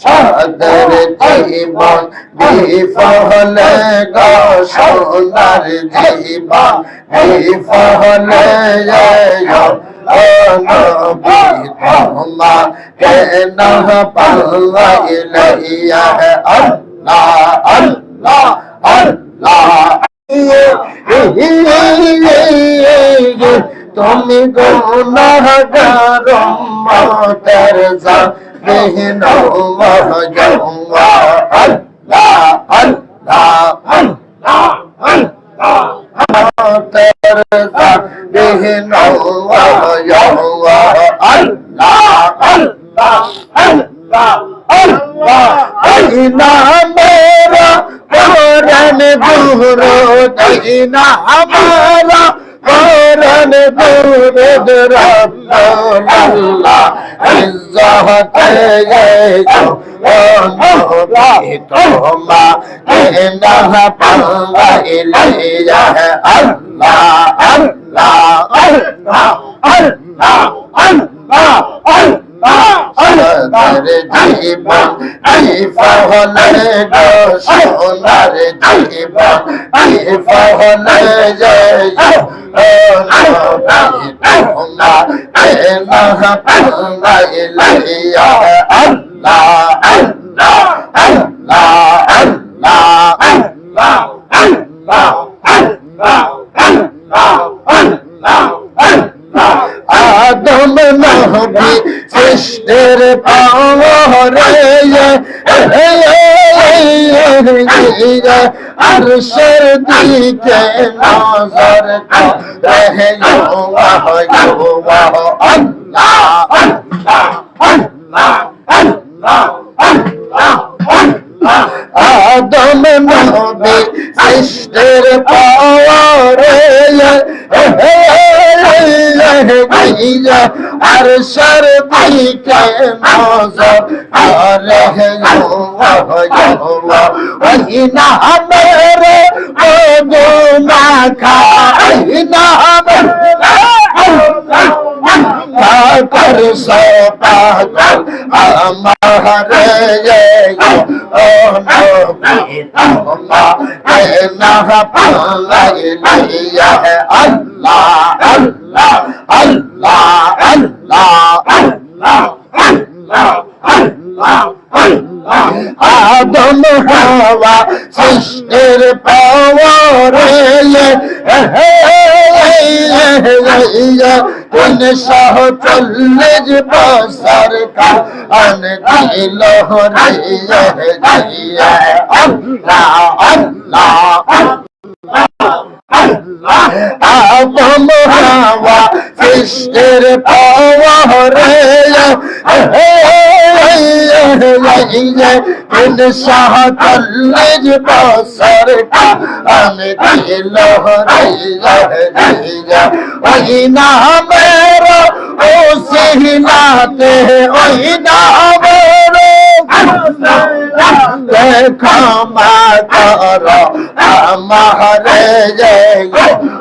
সাদের জীবন বিফলে গো সোনার জীবন বিফলে কেন পাল্লাইয়া আল্লাহ আল্লাহ আল্লাহ তুমি গুনাহগার মতের যা إله إلا الله جل मेरा করনে দুরদ রব্বান আল্লাহ ইজ্জতে গেছো তোমা কে না পাঙ্গা ইলাইয়া আল্লাহ আল্লাহ আল্লাহ আল্লাহ আল্লাহ আল্লাহ। সোনার জীবন বিফলে গো সোনার জীবন কেনা পাল্লা ইলাইয়া আল্লাহ আল্লাহ আল্লাহ আল্লাহ আল্লাহ আল্লাহ আল্লাহ আল্লাহ আল্লাহ আদম সৃষ্টির পাওয়ারে আরশের দিকে নজর আল্লাহ আল্লাহ আল্লাহ আল্লাহ আল্লাহ আদম নবী সৃষ্টির পাওয়ারে আর সর দিকে নজর আরে ওই না মেরে গো না খাই না পাকর সাকর আমারে ও নবিতা না পালাই লাইয়া আল্লাহ আল্লাহ আল্লাহ আল্লাহ আদম হাওয়া সৃষ্টির পাওয়ারে তিন সহ চল্লিশ বছর কান দিল আল্লাহ আল্লাহ আদম হাওয়া সৃষ্টির পাওয়ারে তিন সহ চল্লিশ বছর আমি দিল ওই না মেরো ও সিহনাতে ওই না মেরো ক্ষমা কর আমার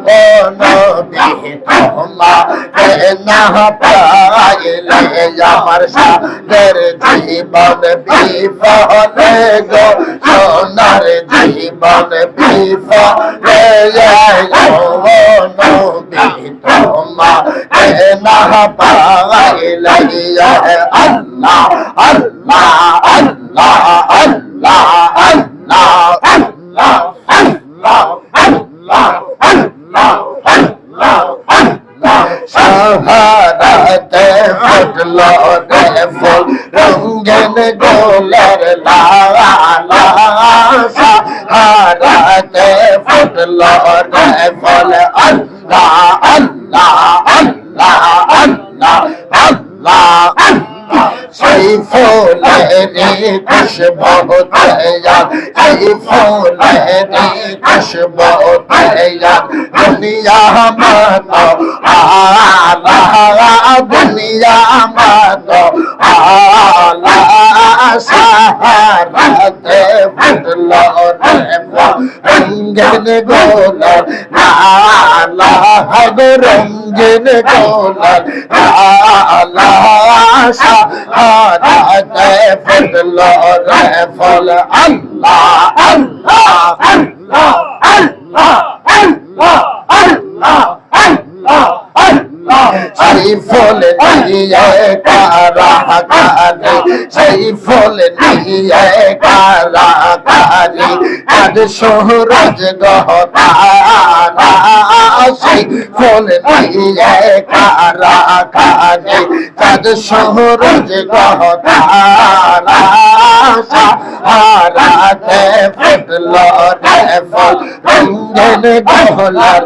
ও নবী তোমা না পাইলে আমার সাদের জীবন বিফলে গো সোনার জীবন বিফলে ও নবী তোমা না পাইলে আল্লাহ আল্লাহ লরে ফুল রঙ্গন ডোলার লাশা হারাতে ফুট লরে ফুল। আল্লাহ আল্লাহ আল্লাহ আল্লাহ আল্লাহ। সেই ফুল मेरी खुशबू तैया ये फूल मेरी खुशबू तैया दुनिया मानो आला दुनिया मानो आला রাতে ফুটল রঙ্গিন গোলার আলা হব রঙ্গিন গোলার আলা রাতে ফুটল রে ফল আল্লাহ আল্লাহ আল্লাহ আল্লাহ আল্লাহ আল্লাহ আল্লাহ শরীফুল নিয়ে কারা কারি শরীফুল নিয়ে কারা কারি আর শহরজ গহতারা শরীফুল নিয়ে কারা কারি তার শহরজ গহতারা হারাতে ফুটল রে ফুল রঙ্গন গহলার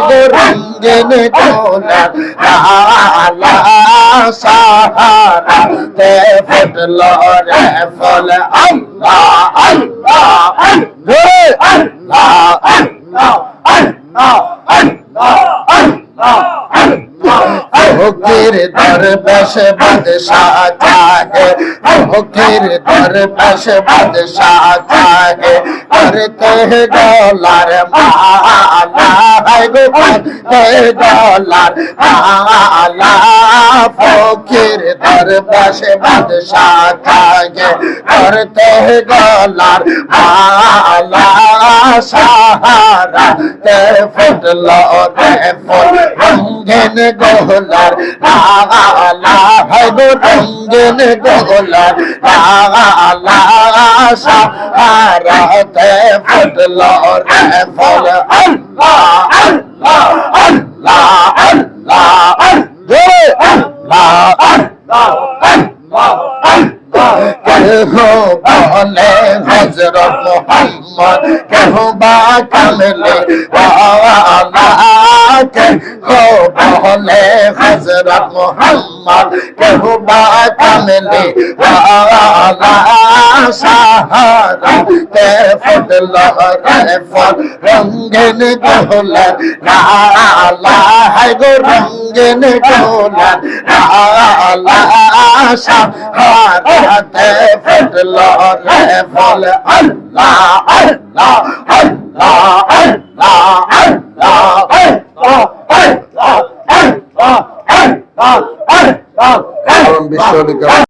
গো রঙ্গিন কোলা লালা সাহারা তে ফুটল রে ফল আল্লাহ আল্লাহ আল্লাহ আল্লাহ আল্লাহ আল্লাহ আল্লাহ ফকির দরবেশ বাদশাহ জাগে ফকির দরবেশ বাদশাহ জাগে করতে গলার মালা ডলার আলা ফকির দরবাসে বাদশাহ খাগে করতে ডলার আলা সাহারা তে ফুটলো রে ফুল রঙ্গিন গোলার লালা হয় গো রঙ্গিন গোলার লালা সাহারাতে ফুটলো রে ফুল আল্লাহ আল্লাহ আল্লাহ আল্লাহ আল্লাহ আল্লাহ আল্লাহ কেহ বলে হজরত মোহাম্মদ কেহ বা কামলে কেহ বলে হজরত মোহাম্মদ বা কামলে সাহারা তে ফুটল রে ফল রঙ্গিন গোলা লালা হায় গো রঙ্গিন গোলা লালা সাহারাতে ফুটল রে ফল আল্লাহ আল্লাহ আল্লাহ আল্লাহ আল্লাহ আল্লাহ আল্লাহ আল্লাহ আল্লাহ